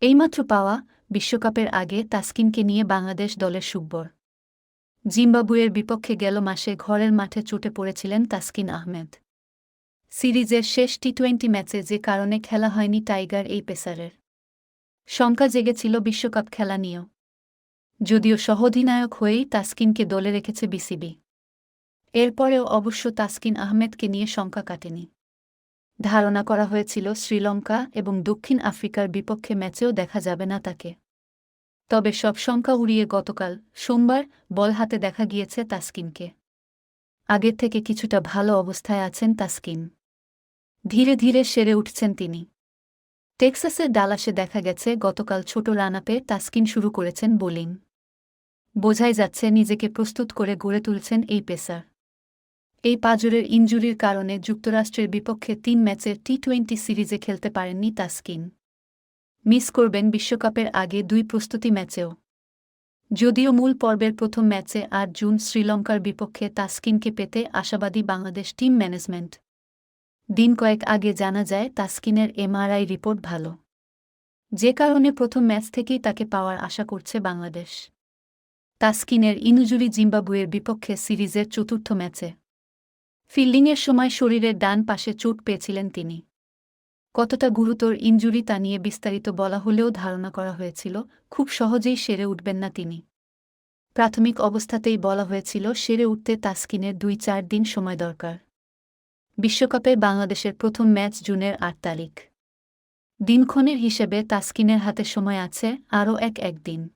এইমাত্র পাওয়া বিশ্বকাপের আগে তাসকিনকে নিয়ে বাংলাদেশ দলের সুব্বর জিম্বাবুয়ের বিপক্ষে গেল মাসে ঘরের মাঠে চটে পড়েছিলেন তাসকিন আহমেদ। সিরিজের শেষ টি টোয়েন্টি ম্যাচে যে কারণে খেলা হয়নি টাইগার, এই পেসারের। শঙ্কা জেগেছিল বিশ্বকাপ খেলা নিয়েও। যদিও সহঅধিনায়ক হয়েই তাসকিনকে দলে রেখেছে বিসিবি। এরপরেও অবশ্য তাসকিন আহমেদকে নিয়ে শঙ্কা কাটেনি। ধারণা করা হয়েছিল শ্রীলঙ্কা এবং দক্ষিণ আফ্রিকার বিপক্ষে ম্যাচেও দেখা যাবে না তাকে। তবে সব শঙ্কা উড়িয়ে গতকাল সোমবার বল হাতে দেখা গিয়েছে তাসকিনকে। আগের থেকে কিছুটা ভালো অবস্থায় আছেন তাসকিন। ধীরে ধীরে সেরে উঠছেন তিনি। টেক্সাসের ডালাসে দেখা গেছে গতকাল ছোট রানাপে তাসকিন শুরু করেছেন বোলিং। বোঝাই যাচ্ছে নিজেকে প্রস্তুত করে গড়ে তুলছেন এই পেসার। এই পাজরের ইঞ্জুরির কারণে যুক্তরাষ্ট্রের বিপক্ষে তিন ম্যাচের টি টোয়েন্টি সিরিজে খেলতে পারেননি তাসকিন। মিস করবেন বিশ্বকাপের আগে দুই প্রস্তুতি ম্যাচেও। যদিও মূল পর্বের প্রথম ম্যাচে আট জুন শ্রীলঙ্কার বিপক্ষে তাসকিনকে পেতে আশাবাদী বাংলাদেশ টিম ম্যানেজমেন্ট। দিন কয়েক আগে জানা যায়, তাসকিনের এমআরআই রিপোর্ট ভালো। যে কারণে প্রথম ম্যাচ থেকেই তাকে পাওয়ার আশা করছে বাংলাদেশ। তাসকিনের ইনুজুরি জিম্বাবুয়ের বিপক্ষে সিরিজের চতুর্থ ম্যাচে। ফিল্ডিংয়ের সময় শরীরের ডান পাশে চোট পেয়েছিলেন তিনি। কতটা গুরুতর ইঞ্জুরি তা নিয়ে বিস্তারিত বলা হলেও ধারণা করা হয়েছিল, খুব সহজেই সেরে উঠবেন না তিনি। প্রাথমিক অবস্থাতেই বলা হয়েছিল, সেরে উঠতে তাসকিনের দুই চার দিন সময় দরকার। বিশ্বকাপে বাংলাদেশের প্রথম ম্যাচ জুনের আট তারিখ। দিনক্ষণের হিসেবে তাসকিনের হাতে সময় আছে আরও এক একদিন